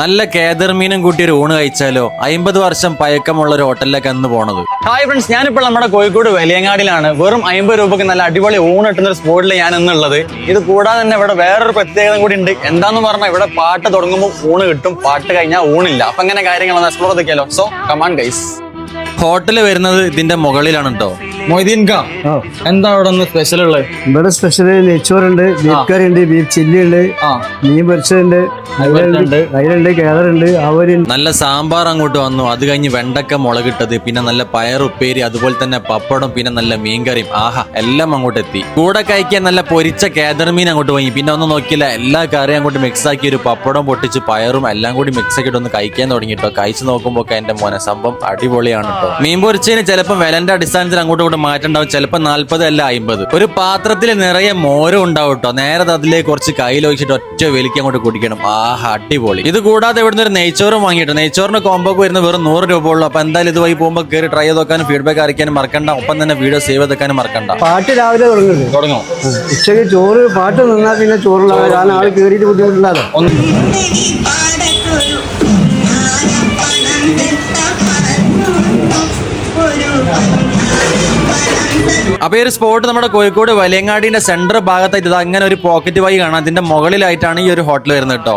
നല്ല കേദർ മീനും കൂട്ടി ഒരു ഊണ് കഴിച്ചാലോ? അമ്പത് വർഷം പഴക്കമുള്ള ഒരു ഹോട്ടലിലേക്ക് അന്ന് പോണത്. ഹായ് ഫ്രണ്ട്സ് ഞാനിപ്പോൾ നമ്മുടെ കോഴിക്കോട് വലിയങ്ങാടിലാണ് വെറും അമ്പത് രൂപക്ക് നല്ല അടിപൊളി ഊണ് കിട്ടുന്ന ഒരു സ്പോട്ടിൽ ഞാൻ ഇന്നുള്ളത്. ഇത് കൂടാതെ തന്നെ ഇവിടെ വേറൊരു പ്രത്യേകത കൂടി ഉണ്ട്. എന്താന്ന് പറഞ്ഞാൽ ഇവിടെ പാട്ട് തുടങ്ങുമ്പോൾ ഊണ് കിട്ടും പാട്ട് കഴിഞ്ഞാൽ ഊണില്ല. അപ്പൊ അങ്ങനെ കാര്യങ്ങളൊന്ന് explore ചെയ്തൊക്കെയാലോ so come on guys hotel വരുന്നത് ഇതിന്റെ മുകളിലാണ് കേട്ടോ മൊയ്തീൻ കാ എന്താ അവിടെ സ്പെഷ്യൽ ഉള്ളത് ഇവിടെ സ്പെഷ്യൽ നെച്ചോറുണ്ട് ബീഫ് കറി ഉണ്ട് ബീഫ് ചില്ലി ഉണ്ട് മീൻ. അയിലുണ്ട് അവരുണ്ട് നല്ല സാമ്പാർ അങ്ങോട്ട് വന്നു. അത് കഴിഞ്ഞ് വെണ്ടക്ക മുളകിട്ടത് പിന്നെ നല്ല പയർ ഉപ്പേരി അതുപോലെ തന്നെ പപ്പടം പിന്നെ നല്ല മീൻകറിയും. ആഹാ എല്ലാം അങ്ങോട്ട് എത്തി. കൂടെ കഴിക്കാൻ നല്ല പൊരിച്ച കേദർ മീൻ അങ്ങോട്ട് വാങ്ങി. പിന്നെ ഒന്നും നോക്കിയില്ല എല്ലാ കറിയും അങ്ങോട്ട് മിക്സ് ആക്കി ഒരു പപ്പടം പൊട്ടിച്ച് പയറും എല്ലാം കൂടി മിക്സ് ആക്കിയിട്ട് ഒന്ന് കഴിക്കാൻ തുടങ്ങി കേട്ടോ കഴിച്ചു നോക്കുമ്പോൾ എന്റെ മോനെ സംഭവം അടിപൊളിയാണ് കേട്ടോ മീൻ പൊരിച്ചതിന് ചിലപ്പോൾ വിലന്റെ അടിസ്ഥാനത്തിൽ അങ്ങോട്ടും ഇങ്ങോട്ടും മാറ്റം ഉണ്ടാവും ചിലപ്പോൾ നാല്പത് അല്ല അമ്പത് ഒരു പാത്രത്തിൽ നിറയെ മോരും ഉണ്ടാവും കേട്ടോ നേരെ അതിലേക്ക് കുറച്ച് കയ്യിൽ വെച്ചിട്ട് ഒറ്റ വലിക്ക് അങ്ങോട്ട് കുടിക്കണം. ആഹ് അടിപൊളി. ഇത് കൂടാതെ ഇവിടുന്ന് ഒരു നെയ്ച്ചോറും വാങ്ങിയിട്ട് നെയ്ച്ചോറിന് കോമ്പോക്ക് വരുന്ന വെറും നൂറ് രൂപ ഉള്ളൂ. അപ്പൊ എന്തായാലും ഇതുവഴി പോകുമ്പോൾ കയറി ട്രൈ ചെയ്ത് നോക്കാനും ഫീഡ്ബാക്ക് അറിയിക്കാനും മറക്കണ്ട. ഒപ്പം തന്നെ വീഡിയോ സേവ് എടുക്കാനും മറക്കണ്ട. പാട്ട് രാവിലെ തുടങ്ങും. ഉച്ചയ്ക്ക് ചോറ് പാട്ട് നിന്നാൽ പിന്നെ ചോറുണ്ടാവും കാരണം ആൾ കയറിയിട്ട് ബുദ്ധിമുട്ടുണ്ടാകും അപ്പൊ ഈ ഒരു സ്പോട്ട് നമ്മുടെ കോഴിക്കോട് വലിയങ്ങാടിന്റെ സെന്റർ ഭാഗത്തായിട്ട് അങ്ങനെ ഒരു പോക്കറ്റ് വഴി കാണാം. അതിന്റെ മുകളിലായിട്ടാണ് ഈ ഒരു ഹോട്ടൽ വരുന്നത് കേട്ടോ.